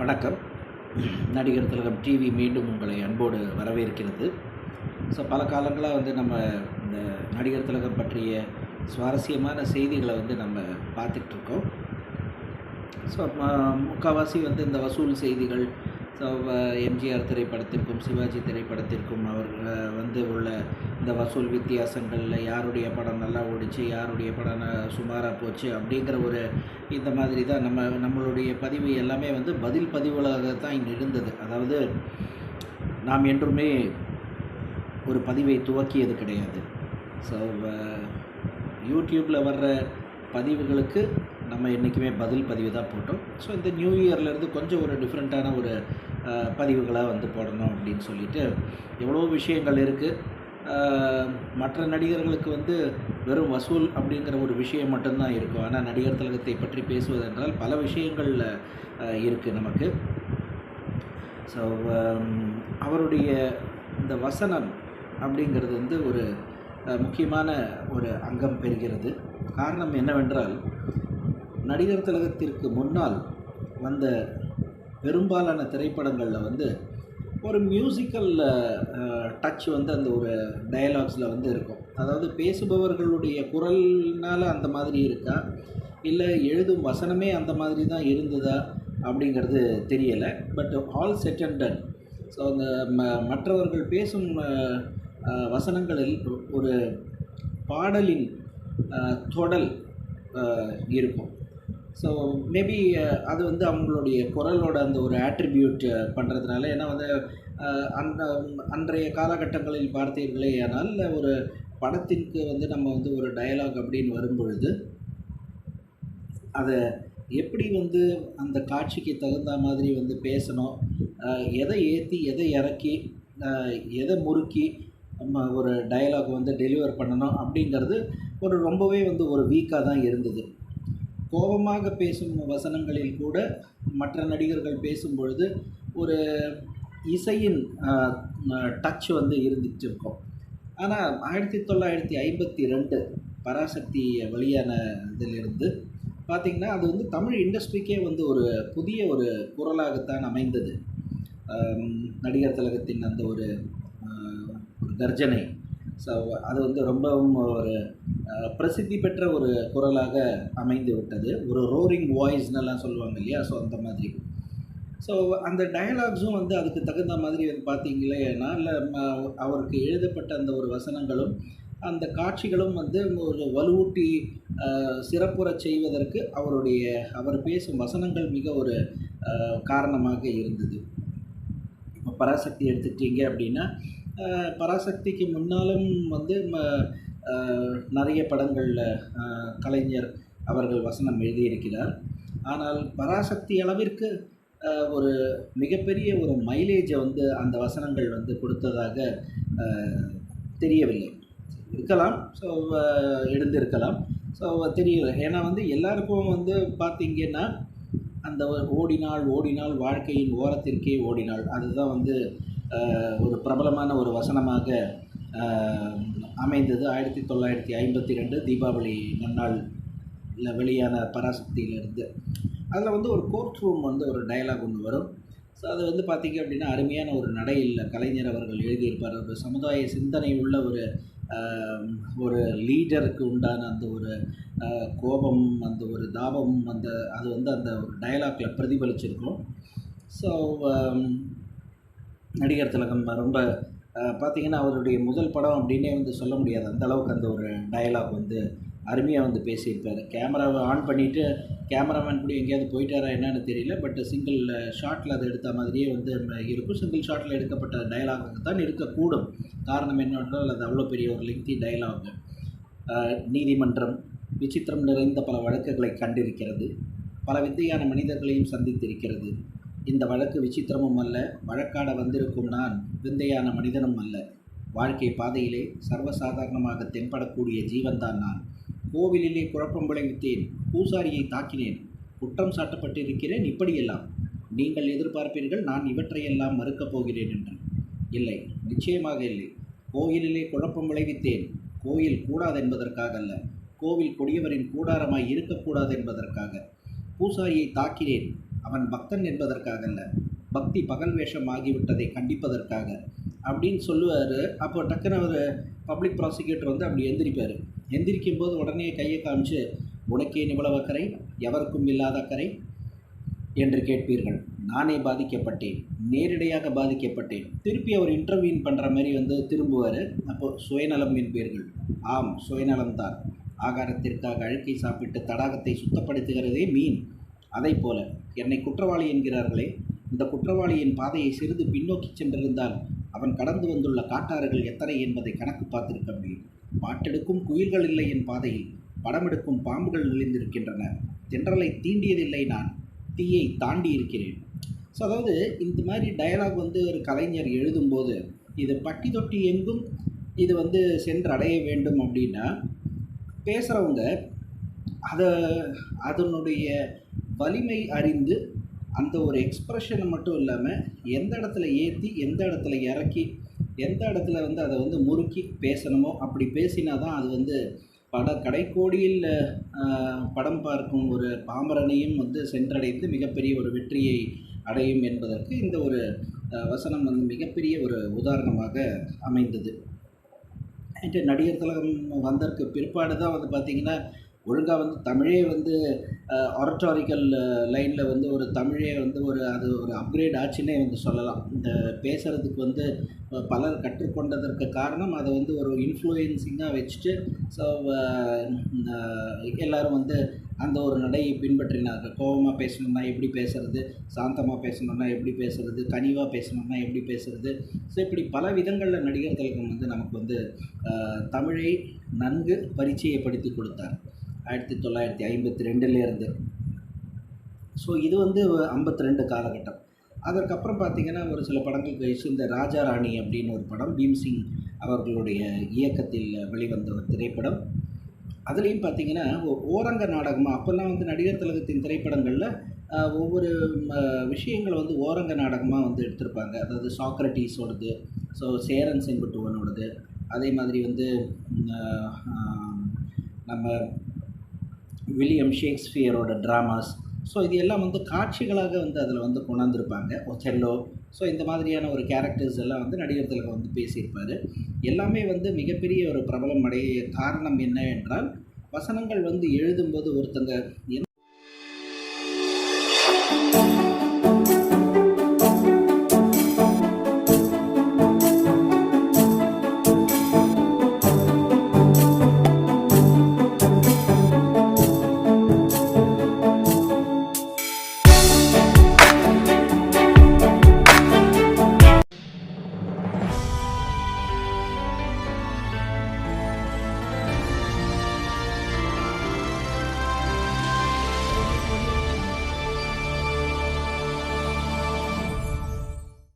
வணக்கம். நடிகர் திலகம் டிவி மீண்டும் உங்களை அன்போடு வரவேற்கிறது. ஸோ பல காலங்களாக வந்து நம்ம இந்த நடிகர் திலகம் பற்றிய சுவாரஸ்யமான செய்திகளை வந்து நம்ம பார்த்துட்ருக்கோம் ஸோ முக்கால்வாசி வந்து இந்த வசூல் செய்திகள் எம்ஜிஆர் திரைப்படத்திற்கும் சிவாஜி திரைப்படத்திற்கும் அவர் வந்து உள்ள இந்த வசூல் வித்தியாசங்களில் யாருடைய படம் நல்லா ஓடிச்சு யாருடைய படம் சுமாராக போச்சு அப்படிங்கிற ஒரு இந்த மாதிரி தான் நம்ம நம்மளுடைய பதிவு எல்லாமே வந்து பதில் பதிவுகளாக தான் இங்கே இருந்தது. அதாவது நாம் என்றுமே ஒரு பதிவை துவக்கியது கிடையாது. ஸோ யூடியூப்பில் வர்ற பதிவுகளுக்கு நம்ம என்றைக்குமே பதில் பதிவு தான் போட்டோம். ஸோ இந்த நியூ இயர்லேருந்து கொஞ்சம் ஒரு டிஃப்ரெண்ட்டான ஒரு பதிவுகளாக வந்து போடணும் அப்படின்னு சொல்லிட்டு எவ்வளோ விஷயங்கள் இருக்குது மற்ற நடிகர்களுக்கு வந்து வெறும் வசூல் அப்படிங்கிற ஒரு விஷயம் மட்டும்தான் இருக்கும். ஆனால் நடிகர் திலகத்தை பற்றி பேசுவதென்றால் பல விஷயங்கள் இருக்குது நமக்கு. ஸோ அவருடைய இந்த வசனம் அப்படிங்கிறது வந்து ஒரு முக்கியமான ஒரு அங்கம் பெறுகிறது. காரணம் என்னவென்றால் நடிகர் திலகத்திற்கு முன்னால் வந்த பெரும்பாலான திரைப்படங்களில் வந்து ஒரு மியூசிக்கல் டச் வந்து அந்த ஒரு டயலாக்ஸில் வந்து இருக்கும். அதாவது பேசுபவர்களுடைய குரல்னால் அந்த மாதிரி இருக்கா? இல்லை எழுதும் வசனமே அந்த மாதிரி தான் இருந்ததா? அப்படிங்கிறது தெரியலை. But all set and done so அந்த ம மற்றவர்கள் பேசும் வசனங்களில் ஒரு பாடலின் தொடல் இருக்கும். ஸோ மேபி uh, அது வந்து அவங்களுடைய குரலோட அந்த ஒரு ஆட்ரிபியூட் uh, பண்ணுறதுனால ஏன்னா வந்து uh, அந்த அன்றைய காலகட்டங்களில் பார்த்தீர்களே ஆனால் ஒரு படத்திற்கு வந்து நம்ம வந்து ஒரு டயலாக் அப்படின்னு வரும்பொழுது அதை எப்படி வந்து அந்த காட்சிக்கு தகுந்த மாதிரி வந்து பேசணும் எதை ஏற்றி எதை இறக்கி எதை முறுக்கி நம்ம ஒரு டயலாக் வந்து டெலிவர் பண்ணணும் அப்படிங்கிறது ஒரு ரொம்பவே வந்து ஒரு வீக்காக தான் இருந்தது. கோபமாக பேசும் வசனங்களில் கூட மற்ற நடிகர்கள் பேசும்பொழுது ஒரு இசையின் டச் வந்து இருந்துட்டு இருக்கும் ஆனால் ஆயிரத்தி தொள்ளாயிரத்தி ஐம்பத்தி ரெண்டு பராசக்தி வெளியான இதிலிருந்து பார்த்திங்கன்னா அது வந்து தமிழ் இண்டஸ்ட்ரிக்கே வந்து ஒரு புதிய ஒரு குரலாகத்தான் அமைந்தது. நடிகர் திலகத்தின் அந்த ஒரு ஒரு கர்ஜனை. ஸோ அது வந்து ரொம்பவும் ஒரு பிரசித்தி பெற்ற ஒரு குரலாக அமைந்து விட்டது. ஒரு ரோரிங் வாய்ஸ்னெல்லாம் சொல்லுவாங்க இல்லையா? ஸோ அந்த மாதிரி. ஸோ அந்த டயலாக்ஸும் வந்து அதுக்கு தகுந்த மாதிரி வந்து பார்த்தீங்களேன்னா இல்லை அவருக்கு எழுதப்பட்ட அந்த ஒரு வசனங்களும் அந்த காட்சிகளும் வந்து ஒரு வலுவூட்டி சிறப்புற செய்வதற்கு அவருடைய அவர் பேசும் வசனங்கள் மிக ஒரு காரணமாக இருந்தது. இப்போ பராசக்தி எடுத்துக்கிட்டீங்க அப்படின்னா பராசக்திக்கு முன்னாலும் வந்து ம- நிறைய படங்களில் கலைஞர் அவர்கள் வசனம் எழுதியிருக்கிறார். ஆனால் பராசக்தி அளவிற்கு ஒரு மிகப்பெரிய ஒரு மைலேஜை வந்து அந்த வசனங்கள் வந்து கொடுத்ததாக தெரியவில்லை. இருக்கலாம் ஸோ எழுந்திருக்கலாம். ஸோ தெரியல ஏன்னா வந்து எல்லாருக்கும் வந்து பார்த்திங்கன்னா அந்த ஓடினால் ஓடினாள் ஓடினாள் வாழ்க்கையின் ஓரத்திற்கே ஓடினாள் அதுதான் வந்து ஒரு பிரபலமான ஒரு வசனமாக அமைந்தது. ஆயிரத்தி தொள்ளாயிரத்தி ஐம்பத்தி ரெண்டு தீபாவளி நன்னாளில் வெளியான பராசக்தியிலிருந்து. அதில் வந்து ஒரு கோர்ட் ரூம் வந்து ஒரு டயலாக் ஒன்று வரும். ஸோ அது வந்து பார்த்திங்க அப்படின்னா அருமையான ஒரு நடையில் கலைஞர் அவர்கள் எழுதியிருப்பார். ஒரு சமுதாய சிந்தனை உள்ள ஒரு ஒரு லீடருக்கு உண்டான அந்த ஒரு கோபம் அந்த ஒரு தாபம் அந்த அது வந்து அந்த ஒரு டயலாக்ல பிரதிபலிச்சிருக்கும். ஸோ நடிகர் திலகம் ரொம்ப பார்த்திங்கன்னா பார்த்தீங்கன்னா அவருடைய முதல் படம் அப்படின்னே வந்து சொல்ல முடியாது. அந்த அளவுக்கு அந்த ஒரு டயலாக் வந்து அருமையாக வந்து பேசியிருப்பார். கேமராவை ஆன் பண்ணிவிட்டு கேமராமேன் கூட எங்கேயாவது போயிட்டாரா என்னன்னு தெரியல. பட் சிங்கிள் ஷாட்டில் அதை எடுத்த மாதிரியே வந்து இருக்கும். சிங்கிள் ஷாட்டில் எடுக்கப்பட்ட டயலாக் தான் இருக்கக்கூடும். காரணம் என்னவென்றால் அது அவ்வளோ பெரிய ஒரு லெங்தி டயலாக் நீதிமன்றம் விசித்திரம் நிறைந்த பல வழக்குகளை கண்டிருக்கிறது. பல வித்தையான மனிதர்களையும் சந்தித்திருக்கிறது. இந்த வழக்கு விசித்திரமும் அல்ல வழக்காட வந்திருக்கும் நான் விந்தையான மனிதனும் அல்ல. வாழ்க்கை பாதையிலே சர்வசாதாரணமாக தென்படக்கூடிய ஜீவன்தான் நான். கோவிலிலே குழப்பம் விளைவித்தேன் பூசாரியை தாக்கினேன். குற்றம் சாட்டப்பட்டிருக்கிறேன் இப்படியெல்லாம். நீங்கள் எதிர்பார்ப்பீர்கள் நான் இவற்றையெல்லாம் மறுக்கப் போகிறேன் என்று. இல்லை நிச்சயமாக இல்லை. கோயிலிலே குழப்பம் விளைவித்தேன். கோயில் கூடாது என்பதற்காக அல்ல கோவில் கொடியவரின் கூடாரமாய் இருக்கக்கூடாது என்பதற்காக பூசாரியை தாக்கினேன் அவன் பக்தன் என்பதற்காக அல்ல. பக்தி பகல் வேஷம் ஆகிவிட்டதை கண்டிப்பதற்காக. அப்படின்னு சொல்லுவார். அப்போ டக்குன்னு அவர் பப்ளிக் ப்ராசிக்யூட்டர் வந்து அப்படி எந்திரிப்பார். எந்திரிக்கும் போது உடனே கையை காமிச்சு உனக்கே இவ்வளவு அக்கறை? எவருக்கும் இல்லாத அக்கறை? என்று கேட்பீர்கள். நானே பாதிக்கப்பட்டேன். நேரடியாக பாதிக்கப்பட்டேன். திருப்பி அவர் இன்டர்வியூன் பண்ணுற மாதிரி வந்து திரும்புவார். அப்போது சுயநலம் என்பீர்கள். ஆம் சுயநலம்தான். ஆகாரத்திற்காக அழுக்கை சாப்பிட்டு தடாகத்தை சுத்தப்படுத்துகிறதே மீன். அதை போல என்னை குற்றவாளி என்கிறார்களே இந்த குற்றவாளியின் பாதையை சிறிது பின்னோக்கி சென்றிருந்தால் அவன் கடந்து வந்துள்ள காட்டாறுகள் எத்தனை என்பதை கணக்கு பார்த்திருக்க முடியும். பாட்டெடுக்கும் குயில்கள் இல்லை என் பாதையில் படமெடுக்கும் பாம்புகள் நுழைந்திருக்கின்றன. தென்றலை தீண்டியதில்லை நான் தீயை தாண்டி இருக்கிறேன். ஸோ அதாவது இந்த மாதிரி டயலாக் வந்து ஒரு கலைஞர் எழுதும்போது இது பட்டி தொட்டி எங்கும் இது வந்து சென்றடைய வேண்டும் அப்படின்னா பேசுகிறவங்க அதை அதனுடைய வலிமை அறிந்து அந்த ஒரு எக்ஸ்ப்ரெஷனை மட்டும் இல்லாமல் எந்த இடத்துல ஏற்றி எந்த இடத்துல இறக்கி எந்த இடத்துல வந்து அதை வந்து முறுக்கி பேசணுமோ அப்படி பேசினா தான் அது வந்து பட கடைக்கோடியில் படம் பார்க்கும் ஒரு பாமரனையும் வந்து சென்றடைந்து மிகப்பெரிய ஒரு வெற்றியை அடையும் என்பதற்கு இந்த ஒரு வசனம் வந்து மிகப்பெரிய ஒரு உதாரணமாக அமைந்தது. நடிகர் திலகம் வந்ததற்கு பிற்பாடு தான் வந்து பார்த்திங்கன்னா ஒழுங்காக வந்து தமிழே வந்து ஒரட்டாரிக்கல் லைனில் வந்து ஒரு தமிழே வந்து ஒரு அது ஒரு அப்கிரேட் ஆச்சுன்னே வந்து சொல்லலாம். இந்த பேசுகிறதுக்கு வந்து பலர் கற்றுக்கொண்டதற்கு காரணம் அதை வந்து ஒரு இன்ஃப்ளூயன்சிங்காக வச்சுட்டு ஸோ எல்லோரும் வந்து அந்த ஒரு நடையை பின்பற்றினாங்க கோபமாக பேசணும்னா எப்படி பேசுறது? சாந்தமாக பேசணும்னா எப்படி பேசுறது? கனிவாக பேசணும்னா எப்படி பேசுறது? ஸோ இப்படி பல விதங்களில் நடிகர் திலகம் வந்து நமக்கு வந்து தமிழை நன்கு பரிச்சயப்படுத்தி கொடுத்தார். ஆயிரத்தி தொள்ளாயிரத்தி ஐம்பத்தி ரெண்டுலேருந்து. ஸோ இது வந்து ஐம்பத்தி ரெண்டு காலகட்டம். அதற்கப்புறம் பார்த்திங்கன்னா ஒரு சில படங்கள் கழிச்சு இந்த ராஜா ராணி அப்படின்னு ஒரு படம் பீம்சிங் அவர்களுடைய இயக்கத்தில் வெளிவந்த ஒரு திரைப்படம். அதுலேயும் பார்த்திங்கன்னா ஓரங்க நாடகமாக அப்போல்லாம் வந்து நடிகர் திலகத்தின் திரைப்படங்களில் ஒவ்வொரு விஷயங்களை வந்து ஓரங்க நாடகமாக வந்து எடுத்திருப்பாங்க. அதாவது சாக்ரட்டிஸோடது ஸோ சேரன் செங்குட்டுவனோடது அதே மாதிரி வந்து நம்ம வில்லியம் ஷேக்ஸ்பியரோட ட்ராமாஸ் ஸோ இது எல்லாம் வந்து காட்சிகளாக வந்து அதில் வந்து கொண்டாந்துருப்பாங்க. ஒத்தெல்லோ ஸோ இந்த மாதிரியான ஒரு கேரக்டர்ஸ் எல்லாம் வந்து நடிகர் திலகம் வந்து பேசியிருப்பார். எல்லாமே வந்து மிகப்பெரிய ஒரு பிரபலம் அடைய காரணம் என்ன என்றால் வசனங்கள் வந்து எழுதும்போது ஒருத்தங்க